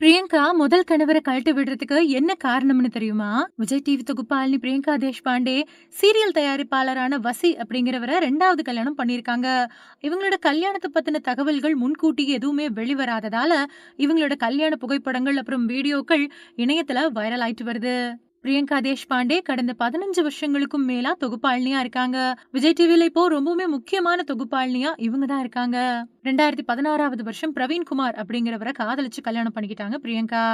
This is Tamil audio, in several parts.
பிரியங்கா முதல் கணவர கழட்டி விடுறதுக்கு என்ன காரணம்னு தெரியுமா? விஜய் டிவி தொகுப்பாளினி பிரியங்கா தேஷ்பாண்டே, சீரியல் தயாரிப்பாளரான வசி அப்படிங்கிறவரை ரெண்டாவது கல்யாணம் பண்ணியிருக்காங்க. இவங்களோட கல்யாணத்தை பத்தின தகவல்கள் முன்கூட்டியே எதுவுமே வெளிவராததால, இவங்களோட கல்யாண புகைப்படங்கள் அப்புறம் வீடியோக்கள் இணையத்துல வைரல் ஆயிட்டு வருது. பிரியங்கா தேஷ்பாண்டே கடந்த 15 வருஷங்களுக்கும் மேலா தொகுப்பாளினியா இருக்காங்க. விஜய் டிவில இப்போ ரொம்பவுமே முக்கியமான தொகுப்பாளினியா இவங்க தான் இருக்காங்க. 2016வது வருஷம் பிரவீன் குமார் காதலிச்சு கல்யாணம் பண்ணிக்கிட்டாங்க பிரியங்கா.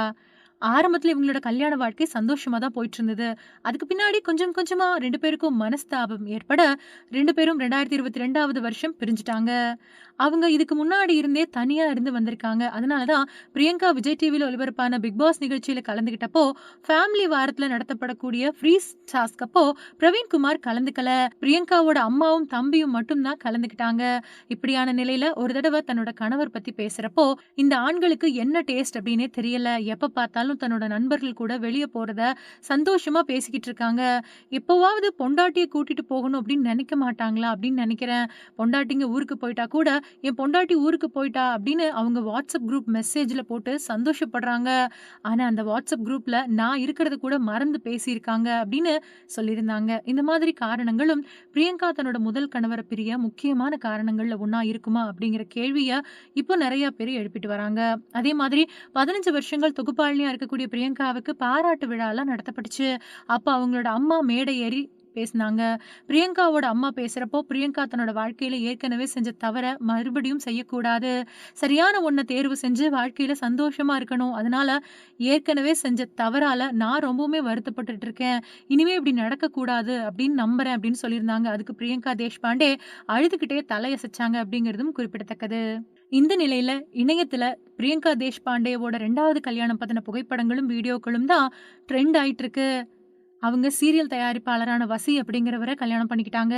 ஆரம்பத்தில் இவங்களோட கல்யாண வாழ்க்கை சந்தோஷமா தான் போயிட்டு இருந்தது. அதுக்கு பின்னாடி கொஞ்சம் கொஞ்சமா ரெண்டு பேருக்கும் மனஸ்தாபம் ஏற்பட ரெண்டு பேரும் 2022வது வருஷம் பிரிஞ்சுட்டாங்க. அவங்க இதுக்கு முன்னாடி இருந்தே தனியா இருந்து வந்திருக்காங்க. அதனால தான் பிரியங்கா விஜய் டிவியில் ஒளிபரப்பான பிக் பாஸ் நிகழ்ச்சியில் கலந்துக்கிட்டப்போ, ஃபேமிலி வாரத்தில் நடத்தப்படக்கூடிய ஃப்ரீஸ் டாஸ்க் அப்போ பிரவீன்குமார் கலந்துக்கல. பிரியங்காவோட அம்மாவும், தம்பியும் மட்டும்தான் கலந்துக்கிட்டாங்க. இப்படியான நிலையில ஒரு தடவை தன்னோட கணவர் பத்தி பேசுறப்போ, இந்த ஆண்களுக்கு என்ன டேஸ்ட் அப்படின்னே தெரியல. எப்ப பார்த்தாலும் தன்னோட நண்பர்கள் கூட வெளிய போறத சந்தோஷமா பேசிக்கிட்டு இருக்காங்க. எப்போவாவது பொண்டாட்டிய கூட்டிட்டு போகணும் அப்படின்னு நினைக்க மாட்டாங்களா? அப்படின்னு நினைக்கிறேன். பொண்டாட்டிங்க ஊருக்கு போயிட்டா கூட, என் பொண்டாட்டி ஊருக்கு போயிட்டா அப்படின்னு அவங்க வாட்ஸ்அப் குரூப் மெசேஜ்ல போட்டு சந்தோஷப்படுறாங்க. ஆனா அந்த வாட்ஸ்அப் குரூப்ல நான் இருக்கிறத கூட மறந்து பேசியிருக்காங்க அப்படின்னு சொல்லியிருந்தாங்க. இந்த மாதிரி காரணங்களும் பிரியங்கா தன்னோட முதல் கணவரை பிரிய முக்கியமான காரணங்கள்ல ஒன்றா இருக்குமா? அப்படிங்கிற கேள்வியை இப்போ நிறைய பேர் எழுப்பிட்டு வராங்க. அதே மாதிரி 15 வருஷங்கள் தொகுப்பாளினியா இருக்கக்கூடிய பிரியங்காவுக்கு பாராட்டு விழாலாம் நடத்தப்பட்டுச்சு. அப்ப அவங்களோட அம்மா மேடை ஏறி பேசுனாங்க. பிரியங்காவோட அம்மா பேசுறப்போ, பிரியங்கா தன்னோட வாழ்க்கையில ஏற்கனவே செஞ்ச தவற மறுபடியும் செய்யக்கூடாது. சரியான ஒண்ண தேர்வு செஞ்சு வாழ்க்கையில சந்தோஷமா இருக்கணும். அதனால ஏற்கனவே செஞ்ச தவறால நான் ரொம்பவுமே வருத்தப்பட்டுட்டு இருக்கேன். இனிமே இப்படி நடக்கக்கூடாது அப்படின்னு நம்புறேன் அப்படின்னு சொல்லியிருந்தாங்க. அதுக்கு பிரியங்கா தேஷ்பாண்டே அழுதுகிட்டே தலையசைச்சாங்க அப்படிங்கிறதும் குறிப்பிடத்தக்கது. இந்த நிலையில இணையத்துல பிரியங்கா தேஷ்பாண்டேவோட ரெண்டாவது கல்யாணம் பத்தின புகைப்படங்களும், வீடியோக்களும் தான் ட்ரெண்ட் ஆயிட்டு இருக்கு. அவங்க சீரியல் தயாரிப்பாளரான வசி அப்படிங்கிறவரை கல்யாணம் பண்ணிக்கிட்டாங்க.